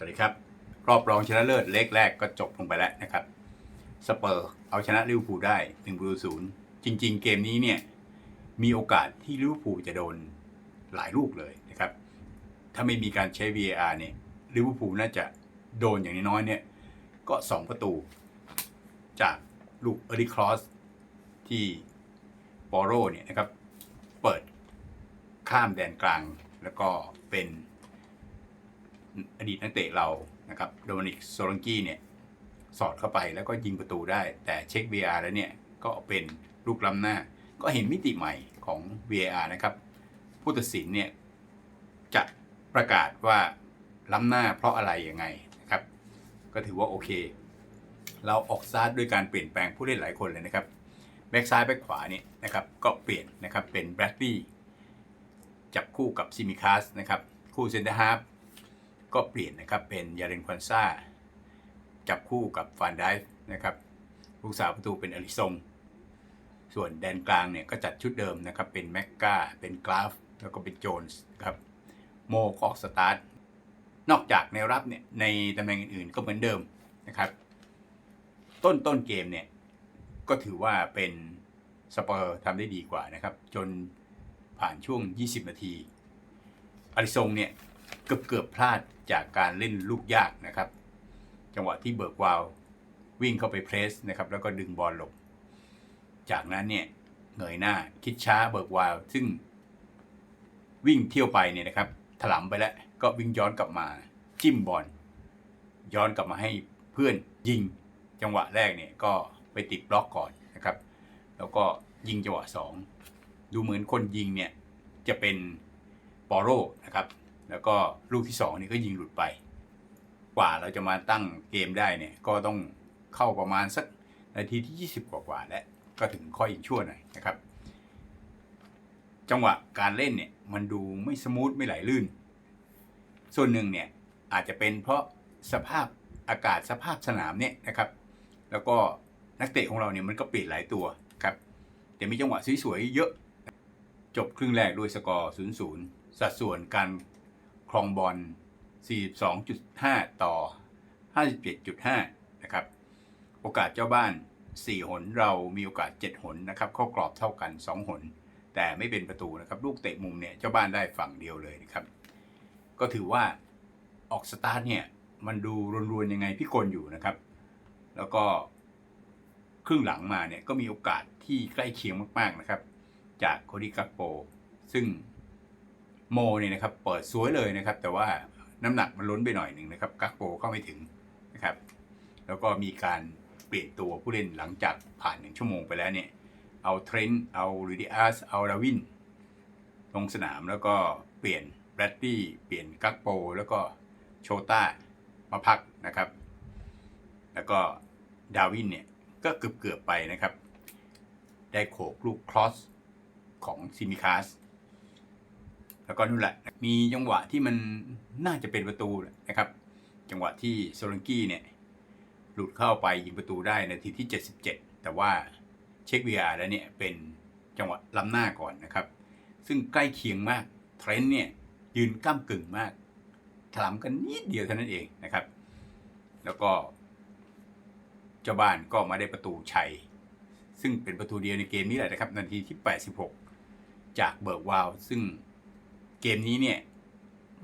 สวัสดีครับ รอบรองชนะเลิศเล็กแรกก็จบลงไปแล้วนะครับ สเปอร์เอาชนะลิเวอร์พูลได้1ประตูศูนย์จริง ๆ เกมนี้เนี่ยมีโอกาสที่ลิเวอร์พูลจะโดนหลายลูกเลยนะครับ ถ้าไม่มีการใช้ VAR เนี่ยลิเวอร์พูลน่าจะโดนอย่างน้อยๆเนี่ยก็ 2 ประตู จากลูกเอริครอสที่ปอโรเนี่ยนะครับ เปิดข้ามแดนกลางแล้วก็เป็น อดีตนักเตะเรานะครับโดมินิกโซลังกี้เนี่ยสอดเข้าไปแล้วก็ยิงประตูได้ แต่เช็ค VR แล้วเนี่ยก็เป็นลูกล้ำหน้า ก็เห็นมิติใหม่ของ VAR นะครับ ผู้ตัดสินเนี่ยจะประกาศว่าล้ำหน้าเพราะอะไรยังไงนะครับ ก็ถือว่าโอเค เราออกซาร์ด้วยการเปลี่ยนแปลงผู้เล่นหลายคนเลยนะครับแบ็กซ้ายแบ็กขวาเนี่ยนะครับก็เปลี่ยนนะครับเป็นแบรดลีย์จับคู่กับซิมิคัสนะครับคู่เซนเตอร์ฮาร์ฟ ก็เปลี่ยนนะครับเป็นยาเรนควันซ่าจับคู่กับฟานไดฟ์นะครับลูกสาวประตูเป็นอลิซง ส่วนแดนกลางเนี่ยก็จัดชุดเดิมนะครับ เป็นแม็กกาเป็นกราฟ แล้วก็เป็นโจนส์ครับโมก็ออกสตาร์ท นอกจากในรับเนี่ยในตำแหน่งอื่นๆก็เหมือนเดิมนะครับ ต้นต้นเกมเนี่ยก็ถือว่าเป็นสเปอร์ทำได้ดีกว่านะครับ จนผ่านช่วง 20 นาทีอาริซงเนี่ย เกือบเกือบพลาดจากการเล่นลูกยากนะครับ จังหวะที่เบิร์กวาววิ่งเข้าไปเพรสนะครับแล้วก็ดึงบอลหลบ จากนั้นเนี่ยเงยหน้าคิดช้าเบิร์กวาวซึ่งวิ่งเที่ยวไปเนี่ยนะครับ ถลำไปแล้วก็วิ่งย้อนกลับมา จิ้มบอลย้อนกลับมาให้เพื่อนยิงจังหวะแรกเนี่ยก็ไปติดบล็อกก่อนนะครับ แล้วก็ยิงจังหวะสองดูเหมือนคนยิงเนี่ยจะเป็นปอโรนะครับ แล้วก็ลูกที่สองนี่ก็ยิงหลุดไป กว่าเราจะมาตั้งเกมได้เนี่ยก็ต้องเข้าประมาณสักนาทีที่ 20 กว่าๆแล้วก็ถึงข้อยิงชั่วหน่อยนะครับ จังหวะการเล่นเนี่ยมันดูไม่สมูทไม่ไหลลื่น ส่วนหนึ่งเนี่ยอาจจะเป็นเพราะสภาพอากาศสภาพสนามเนี่ยนะครับ แล้วก็นักเตะของเราเนี่ยมันก็เปลี่ยนหลายตัวครับแต่มีจังหวะสวยๆเยอะ จบครึ่งแรกด้วยสกอร์ 0-0 สัดส่วนการ ครองบอล 42.5 ต่อ 57.5 นะครับ โอกาสเจ้าบ้าน 4 หนเรามีโอกาส 7 หนนะครับ เข้ากรอบเท่ากัน 2 หน แต่ไม่เป็นประตูนะครับ ลูกเตะมุมเนี่ยเจ้าบ้านได้ฝั่งเดียวเลยนะครับ ก็ถือว่าออกสตาร์ทเนี่ย มันดูรวนๆยังไงพี่กลอยู่นะครับ แล้วก็ครึ่งหลังมาเนี่ยก็มีโอกาสที่ใกล้เคียงมากๆนะครับ จากโคดิกักโป ซึ่ง โมเนี่ยนะครับเปิดสวยเลยนะครับ แต่ว่าน้ำหนักมันล้นไปหน่อยหนึ่งนะครับกักโปเข้าไม่ถึงนะครับ แล้วก็มีการเปลี่ยนตัวผู้เล่นหลังจากผ่านหนึ่งชั่วโมงไปแล้วเนี่ย เอาเทรนต์เอาลูดิอัสเอาดาวินลงสนามแล้วก็เปลี่ยนแบรดดี้เปลี่ยนกักโป แล้วก็โชต้ามาพักนะครับ แล้วก็ดาวินเนี่ยก็เกือบเกือบไปนะครับ ได้โขกลูกครอสของซิมิคาส แล้วก็นู่นแหละ มีจังหวะที่มันน่าจะเป็นประตูนะครับ จังหวะที่โซลังกี้เนี่ยหลุดเข้าไปยิงประตูได้นาทีที่ 77 แต่ว่าเช็ค VR แล้วเนี่ยเป็นจังหวะล้ำหน้าก่อนนะครับ ซึ่งใกล้เคียงมากเทรนต์เนี่ยยืนก้ามกึ่งมากถลำกันนิดเดียวเท่านั้นเองนะครับ แล้วก็เจ้าบ้านก็มาได้ประตูชัย ซึ่งเป็นประตูเดียวในเกมนี้แหละนะครับ นาทีที่ 86 จากเบิร์กวาวซึ่ง เกมนี้เนี่ย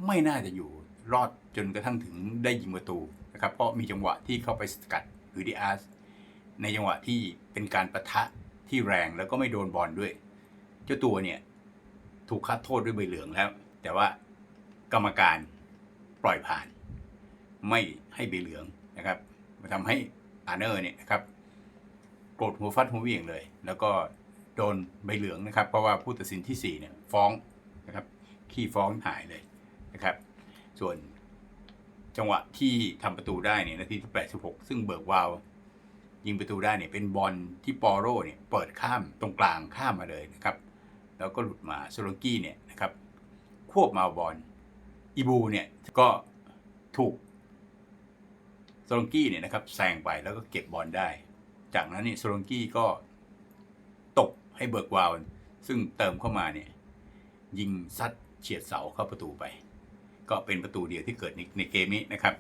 ไม่น่าจะอยู่รอดจนกระทั่งถึงได้ยิงประตูนะครับเพราะมีจังหวะที่เข้าไปสกัดหรือดีอาสในจังหวะที่เป็นการประทะที่แรงแล้วก็ไม่โดนบอลด้วย เจ้าตัวเนี่ยถูกคัดโทษด้วยใบเหลืองแล้ว แต่ว่ากรรมการปล่อยผ่าน ไม่ให้ใบเหลืองนะครับมาทำให้อาร์เนอร์เนี่ยนะครับโกรธหัวฟัดหัวเวี่ยงเลย แล้วก็โดนใบเหลืองนะครับ เพราะว่าผู้ตัดสินที่4เนี่ยฟ้อง นะครับขี้ฟ้องหายเลยนะครับ ส่วนจังหวะที่ทำประตูได้เนี่ยนาทีที่ 86 ซึ่งเบิร์กวาว ยิงประตูได้เนี่ยเป็นบอลที่ปอโร่เนี่ยเปิดข้ามตรงกลางข้ามมาเลยนะครับ แล้วก็หลุดมาโซโลงกี้เนี่ยนะครับควบมาบอลอีบูเนี่ยก็ถูกโซโลงกี้เนี่ยนะครับแซงไปแล้วก็เก็บบอลได้ จากนั้นเนี่ยโซโลงกี้ก็ตกให้เบิร์กวาวซึ่งเติมเข้ามาเนี่ยยิงซัด เฉียดเสาเข้าประตูไป ก็เป็นประตูเดียวที่เกิดในในเกมนี้นะครับ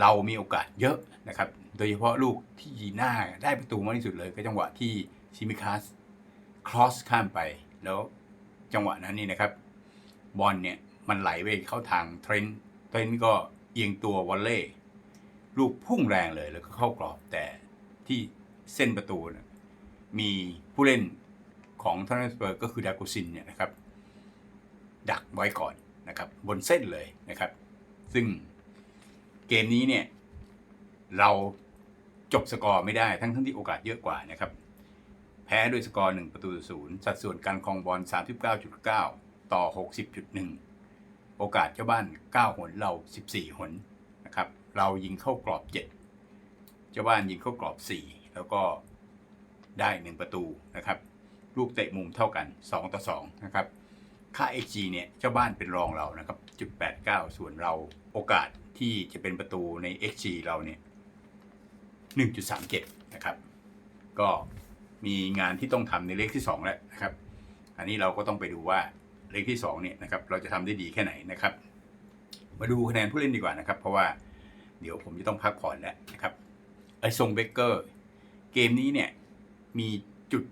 เรามีโอกาสเยอะนะครับ โดยเฉพาะลูกที่หน้าได้ประตูมากที่สุดเลยก็จังหวะที่ซิมิคัสครอสข้ามไป แล้วจังหวะนั้นนี่นะครับ บอลเนี่ยมันไหลไปเข้าทางเทรนต์เทรนต์ก็เอียงตัววอลเล่ลูกพุ่งแรงเลยแล้วก็เข้ากรอบแต่ที่เส้นประตูนะมีผู้เล่นของทอนเนสเบิร์กก็คือดากูซินเนี่ยนะครับ ดักไว้ก่อนนะครับบนเส้นเลยนะครับ ซึ่งเกมนี้เนี่ยเราจบสกอร์ไม่ได้ทั้งทั้งที่โอกาสเยอะกว่านะครับ แพ้ด้วยสกอร์ 1 ประตูศูนย์สัดส่วนการครองบอล 39.9 ต่อ 60.1 โอกาสเจ้าบ้าน 9 หนเรา 14 หนนะครับ เรายิงเข้ากรอบ 7 เจ้าบ้านยิงเข้ากรอบ 4 แล้วก็ได้ 1 ประตูนะครับ ลูกเตะมุมเท่ากัน 2 ต่อ 2 นะครับ ค่า xg เนี่ยเจ้าบ้านเป็นรองเรานะครับจุด89ส่วนเราโอกาสที่จะเป็นประตูใน xg เราเนี่ย1.37นะครับ ก็มีงานที่ต้องทำในเลขที่2แล้วนะครับ อันนี้เราก็ต้องไปดูว่าเลขที่2เนี่ยนะครับเราจะทำได้ดีแค่ไหนนะครับ มาดูคะแนนผู้เล่นดีกว่านะครับ เพราะว่าเดี๋ยวผมจะต้องพักผ่อนแล้วนะครับไอซงเบเกอร์เกมนี้เนี่ยมีจุด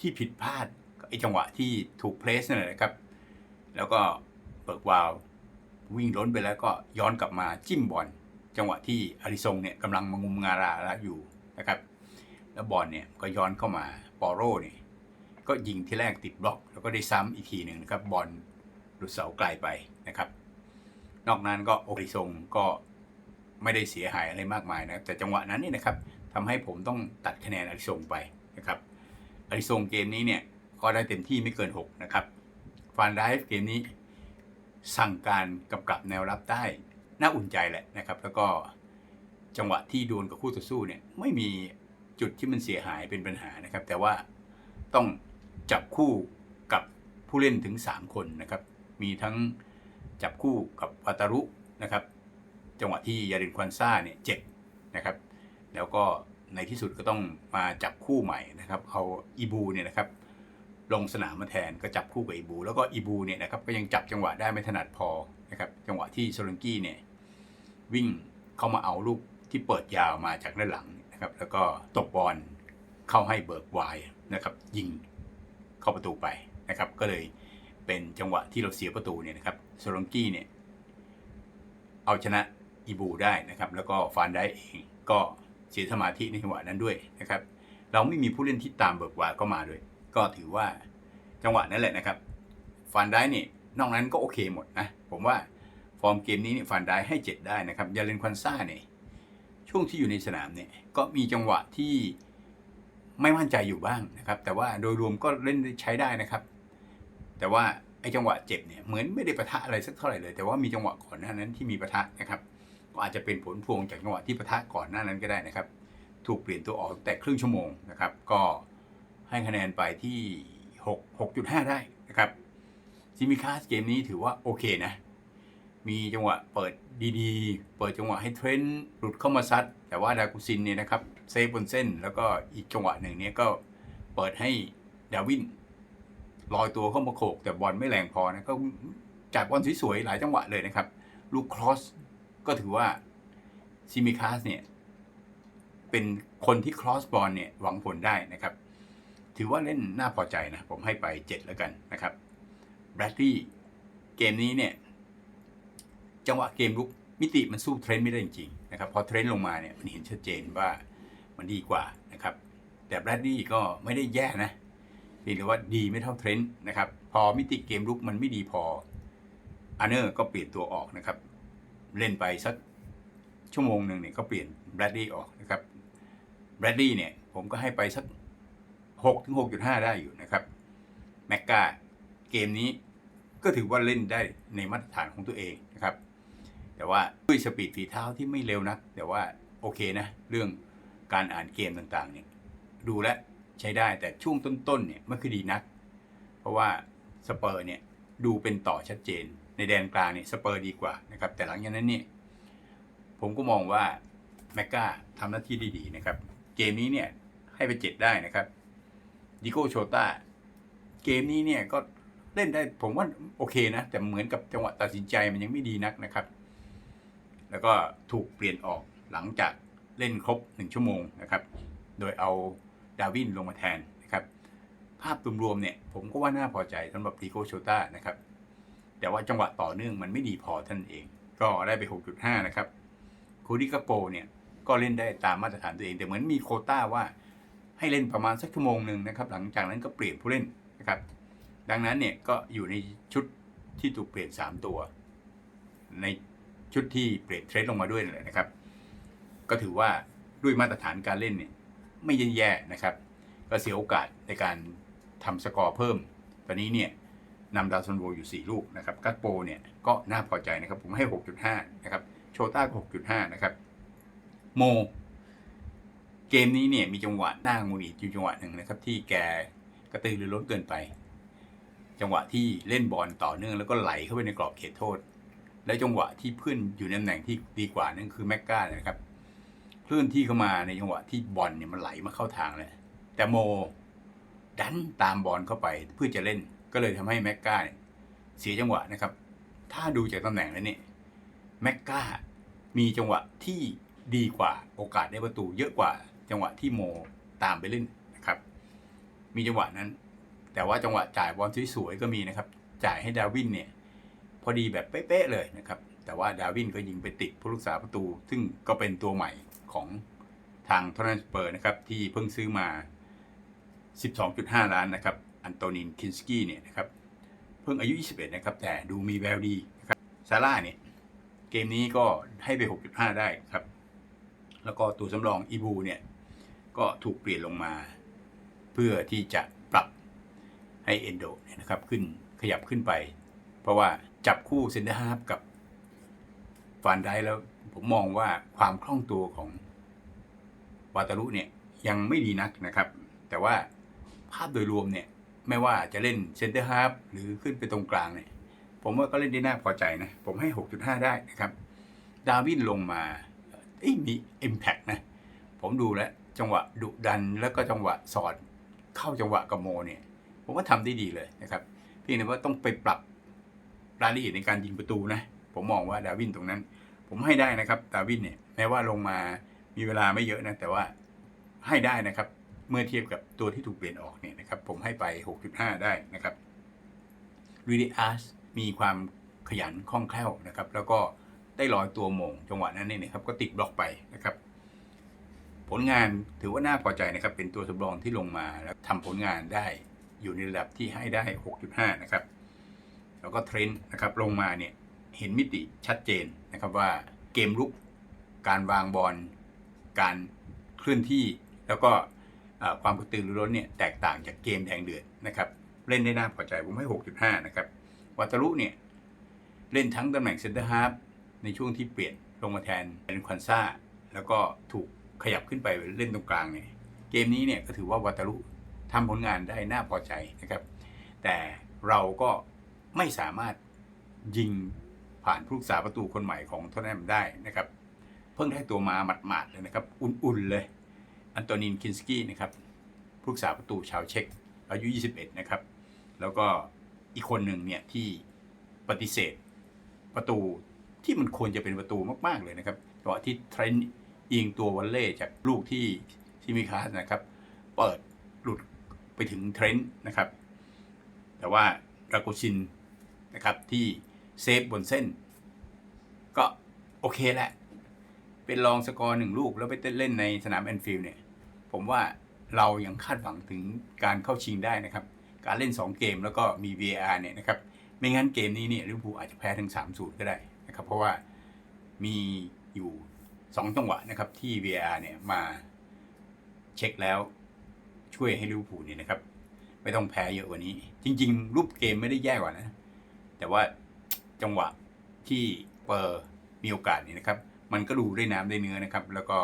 ที่ผิดพลาดไอจังหวะที่ถูกเพลสนั่นแหละครับ แล้วก็เปิดวาลววิ่งล้นไปแล้วก็ย้อนกลับมาจิ้มบอลจังหวะที่อาริซงเนี่ยกำลังมางุมงาราล้วอยู่นะครับ แล้วบอลเนี่ยก็ย้อนเข้ามาปอโร่เนี่ยก็ยิงที่แรกติดบล็อก แล้วก็ได้ซ้ำอีกทีหนึ่งนะครับบอลหลุดเสาไกลไปนะครับ นอกนั้นก็โอริซงก็ไม่ได้เสียหายอะไรมากมายนะแต่จังหวะนั้นนี่นะครับทำให้ผมต้องตัดคะแนนอาริซงไปนะครับอาริซงเกมนี้เนี่ยก็ได้เต็มที่ไม่เกิน 6 นะครับ ฟานไดฟ์เกมนี้สั่งการกำกับแนวรับได้ น่าอุ่นใจแหละนะครับ แล้วก็จังหวะที่โดนกับคู่ต่อสู้เนี่ยไม่มีจุดที่มันเสียหายเป็นปัญหานะครับ แต่ว่าต้องจับคู่กับผู้เล่นถึง 3 คนนะครับ มีทั้งจับคู่กับวาตารุนะครับ จังหวะที่ยารินควันซ่าเนี่ยเจ็บนะครับ แล้วก็ในที่สุดก็ต้องมาจับคู่ใหม่นะครับ เอาอีบูเนี่ยนะครับ ลงสนามมาแทนก็จับคู่กับอีบู แล้วก็อีบูเนี่ยนะครับก็ยังจับจังหวะได้ไม่ถนัดพอนะครับจังหวะที่โซลังกี้เนี่ยวิ่งเข้ามาเอาลูกที่เปิดยาวมาจากด้านหลังนะครับแล้วก็ตบบอลเข้าให้เบิร์กไวน์นะครับยิงเข้าประตูไปนะครับก็เลยเป็นจังหวะที่เราเสียประตูเนี่ยนะครับโซลังกี้เนี่ยเอาชนะอีบูได้นะครับแล้วก็ฟานได้เองก็เสียสมาธิในจังหวะนั้นด้วยนะครับเราไม่มีผู้เล่นที่ตามเบิร์กไวน์ก็มาด้วย ก็ถือว่าจังหวะนั้นแหละนะครับฟานได้เนี่ยนอกนั้นก็โอเคหมดนะผมว่าฟอร์มเกมนี้เนี่ยฟานได้ให้ 7 ได้นะครับยาเลนควันซ่าเนี่ยช่วงที่อยู่ในสนามเนี่ยก็มีจังหวะที่ไม่มั่นใจอยู่บ้างนะครับ แต่ว่าโดยรวมก็เล่นใช้ได้นะครับ แต่ว่าไอ้จังหวะเจ็บเนี่ยเหมือนไม่ได้ประทะอะไรสักเท่าไหร่เลย แต่ว่ามีจังหวะก่อนหน้านั้นที่มีประทะนะครับ ก็อาจจะเป็นผลพวงจากจังหวะที่ประทะก่อนหน้านั้นก็ได้นะครับ ถูกเปลี่ยนตัวออกแต่ครึ่งชั่วโมงนะครับ ก็ ให้คะแนนไปที่ 6 6.5 ได้นะครับซิมิคาสเกมนี้ถือว่าโอเคนะ มีจังหวะเปิดดีๆ เปิดจังหวะให้เทรนต์หลุดเข้ามาซัด แต่ว่าดากุซินเนี่ยนะครับเซฟบนเส้น แล้วก็อีกจังหวะหนึ่งเนี่ยก็เปิดให้ดาวินลอยตัวเข้ามาโขก แต่บอลไม่แรงพอนะก็จ่ายบอลสวยๆหลายจังหวะเลยนะครับ ลูกครอสก็ถือว่าซิมิคาสเนี่ยเป็นคนที่ครอสบอลเนี่ยหวังผลได้นะครับ ถือว่าเล่นน่าพอใจนะ ผมให้ไป 7 แล้วกันนะครับแบรดดี้เกมนี้เนี่ย จังหวะเกมลุกมิติมันสู้เทรนด์ไม่ได้จริงๆนะครับพอเทรนด์ลงมาเนี่ยมันเห็นชัดเจนว่ามันดีกว่านะครับ แต่แบรดดี้ก็ไม่ได้แย่นะเพียงแต่ว่าดีไม่เท่าเทรนด์นะครับ พอมิติเกมลุกมันไม่ดีพออันเนอร์ก็เปลี่ยนตัวออกนะครับ เล่นไปสักชั่วโมงหนึ่งเนี่ยก็เปลี่ยนแบรดดี้ออกนะครับแบรดดี้เนี่ยผมก็ให้ไปสัก 6ถึง6.5 ได้อยู่นะครับแมกกาเกมนี้ก็ถือว่าเล่นได้ในมาตรฐานของตัวเองนะครับ แต่ว่าด้วยสปีดฝีเท้าที่ไม่เร็วนัก แต่ว่าโอเคนะ เรื่องการอ่านเกมต่างๆเนี่ยดูแลใช้ได้แต่ช่วงต้นๆเนี่ยไม่คือดีนัก เพราะว่าสเปอร์เนี่ยดูเป็นต่อชัดเจน ในแดนกลางเนี่ยสเปอร์ดีกว่านะครับ แต่หลังจากนั้นเนี่ยผมก็มองว่าแมกกาทำหน้าที่ได้ดีนะครับ เกมนี้เนี่ยให้ไปเจ็ดได้นะครับ ดิโก้โชต้าเกมนี้เนี่ยก็เล่นได้ผมว่าโอเคนะ แต่เหมือนกับจังหวะตัดสินใจมันยังไม่ดีนักนะครับ แล้วก็ถูกเปลี่ยนออกหลังจากเล่นครบหนึ่งชั่วโมงนะครับ โดยเอาดาวินลงมาแทนนะครับ ภาพรวมๆเนี่ยผมก็ว่าน่าพอใจสำหรับดีโกโชต้านะครับ แต่ว่าจังหวะต่อเนื่องมันไม่ดีพอท่านเอง ก็ได้ไป 6.5 นะครับคูดิกาโปเนี่ยก็เล่นได้ตามมาตรฐานตัวเอง แต่เหมือนมีโคต้าว่า ให้เล่นประมาณสักชั่วโมงหนึ่งนะครับ หลังจากนั้นก็เปลี่ยนผู้เล่นนะครับ ดังนั้นเนี่ยก็อยู่ในชุดที่ถูกเปลี่ยน 3 ตัว ในชุดที่เปลี่ยนเทรดลงมาด้วยนั่นแหละนะครับ ก็ถือว่าด้วยมาตรฐานการเล่นเนี่ยไม่แย่ๆนะครับ ก็เสียโอกาสในการทำสกอร์เพิ่ม ตอนนี้เนี่ยนำดาวซันโวอยู่ 4 ลูกนะครับกัตโปเนี่ยก็น่าพอใจนะครับ ผมให้ 6.5 นะครับ โชต้าก็6.5 นะครับ โม เกมนี้เนี่ยมีจังหวะหน้างูหงิดอยู่จังหวะหนึ่งนะครับ ที่แกกระตือรือร้นเกินไป จังหวะที่เล่นบอลต่อเนื่องแล้วก็ไหลเข้าไปในกรอบเขตโทษ และจังหวะที่เพื่อนอยู่ในตำแหน่งที่ดีกว่านั่นคือแม็กกานะครับเคลื่อนที่เข้ามาในจังหวะที่บอลเนี่ยมันไหลมาเข้าทางเลยแต่โมดันตามบอลเข้าไปเพื่อจะเล่นก็เลยทำให้แม็กกาเนี่ยเสียจังหวะนะครับ ถ้าดูจากตำแหน่งแล้วเนี่ยแม็กกามีจังหวะที่ดีกว่าโอกาสได้ประตูเยอะกว่า จังหวะที่โมตามไปเล่นนะครับ มีจังหวะนั้น แต่ว่าจังหวะจ่ายบอลสวยๆก็มีนะครับ จ่ายให้ดาวินเนี่ย พอดีแบบเป๊ะๆเลยนะครับ แต่ว่าดาวินก็ยิงไปติดผู้รักษาประตู ซึ่งก็เป็นตัวใหม่ของทางทอร์นันสเปอร์นะครับที่เพิ่งซื้อมา 12.5 ล้านนะครับ อันโตนินคินสกี้เนี่ยนะครับ เพิ่งอายุ 21 นะครับ แต่ดูมีแววดีนะครับ ซาร่าเนี่ย เกมนี้ก็ให้ไป 6.5 ได้ครับ แล้วก็ตัวสำรองอีบูเนี่ย ก็ถูกเปลี่ยนลงมา เพื่อที่จะปรับให้เอนโดเนี่ยนะครับขึ้นขยับขึ้นไป เพราะว่าจับคู่เซนเตอร์ฮาร์ฟกับฟานได้แล้วผมมองว่าความคล่องตัวของวาตารุเนี่ยยังไม่ดีนักนะครับ แต่ว่าภาพโดยรวมเนี่ยไม่ว่าจะเล่นเซนเตอร์ฮาร์ฟหรือขึ้นไปตรงกลางเนี่ยผมว่าก็เล่นได้น่าพอใจนะ ผมให้ 6.5 ได้นะครับ ดาวินลงมาเอ้ยมี Impact นะ ผมดูแล้ว จังหวะดุดันแล้วก็จังหวะสอดเข้าจังหวะกับโมเนี่ย ผมว่าทำได้ดีเลยนะครับเพียงแต่ว่าต้องไปปรับรายละเอียดในการยิงประตูนะ ผมมองว่าดาวินตรงนั้น ผมให้ได้นะครับ ดาวินเนี่ยแม้ว่าลงมามีเวลาไม่เยอะนะแต่ว่าให้ได้นะครับ เมื่อเทียบกับตัวที่ถูกเปลี่ยนออกเนี่ยนะครับ ผมให้ไป 6.5 ได้นะครับรีดิอาสมีความขยันคล่องแคล่วนะครับ แล้วก็ได้ลอยตัวโมงจังหวะนั้นเนี่ยนะครับก็ติดบล็อกไปนะครับ ลงานถือว่าน่าพอใจนะครับ เป็นตัวสำรองที่ลงมาแล้วทำผลงานได้อยู่ในระดับที่ให้ได้ 6.5 นะครับ แล้วก็เทรนด์นะครับลงมาเนี่ยเห็นมิติชัดเจนนะครับว่าเกมลุกการวางบอลการเคลื่อนที่ แล้วก็ความกระตือรือร้นเนี่ยแตกต่างจากเกมแดงเดือดนะครับ เล่นได้น่าพอใจผมให้ 6.5 นะครับวัตรุเนี่ยเล่นทั้งตำแหน่งเซนเตอร์ฮาร์ฟในช่วงที่เปลี่ยนลงมาแทนเป็นควันซ่าแล้วก็ถูก ขยับขึ้นไปเล่นตรงกลางเนี่ยเกมนี้เนี่ยก็ถือว่าวัตารุทำผลงานได้น่าพอใจนะครับ แต่เราก็ไม่สามารถยิงผ่านผู้รักษาประตูคนใหม่ของทอตแนมได้นะครับ เพิ่งได้ตัวมาหมาดๆเลยนะครับ อุ่นๆเลย อันโตนินคินสกี้นะครับผู้รักษาประตูชาวเช็กอายุ 21 นะครับ แล้วก็อีกคนหนึ่งเนี่ยที่ปฏิเสธประตูที่มันควรจะเป็นประตูมาก ๆ เลยนะครับจังหวะที่เทรน ยิงตัววอลเล่จากลูกที่ที่มีคลาสนะครับ เปิดหลุดไปถึงเทรนต์นะครับ แต่ว่าราโกชินนะครับที่เซฟบนเส้น ก็โอเคแหละ เป็นรองสกอร์หนึ่งลูกแล้วไปเล่นในสนามแอนฟิลด์เนี่ย ผมว่าเรายังคาดหวังถึงการเข้าชิงได้นะครับ การเล่น 2 เกมแล้วก็มี VAR เนี่ยนะครับ ไม่งั้นเกมนี้เนี่ยลิเวอร์พูลอาจจะแพ้ถึง3-0ก็ได้นะครับ เพราะว่ามีอยู่ 2 จังหวะนะครับที่ VR เนี่ยมาเช็คแล้วช่วยให้ลิเวอร์พูลเนี่ยนะครับ ไม่ต้องแพ้เยอะกว่านี้ จริง ๆ รูปเกมไม่ได้แย่กว่านะ แต่ว่าจังหวะที่เปอร์มีโอกาสนี่นะครับ มันก็ดูได้น้ำได้เนื้อนะครับ แล้วก็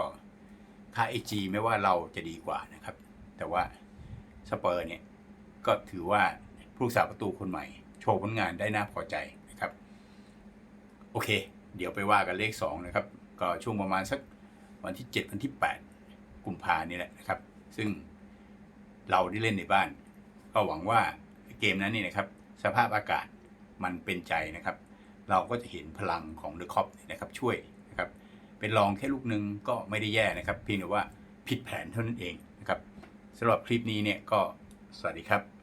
ค่า AG ไม่ว่าเราจะดีกว่านะครับ แต่ว่าสเปอร์เนี่ยก็ถือว่าผู้รักษาประตูคนใหม่ โชว์ผลงานได้น่าพอใจนะครับ โอเค เดี๋ยวไปว่ากันเลข 2 นะครับ ก็ช่วงประมาณสักวันที่ 7 วันที่ 8 กุมภานี่แหละนะครับ ซึ่งเราได้เล่นในบ้าน ก็หวังว่าเกมนั้นนี่นะครับ สภาพอากาศมันเป็นใจนะครับ เราก็จะเห็นพลังของเดอะคอปนะครับช่วยนะครับ เป็นรองแค่ลูกนึงก็ไม่ได้แย่นะครับเพียงแต่ว่าผิดแผนเท่านั้นเองนะครับสำหรับคลิปนี้เนี่ยก็สวัสดีครับ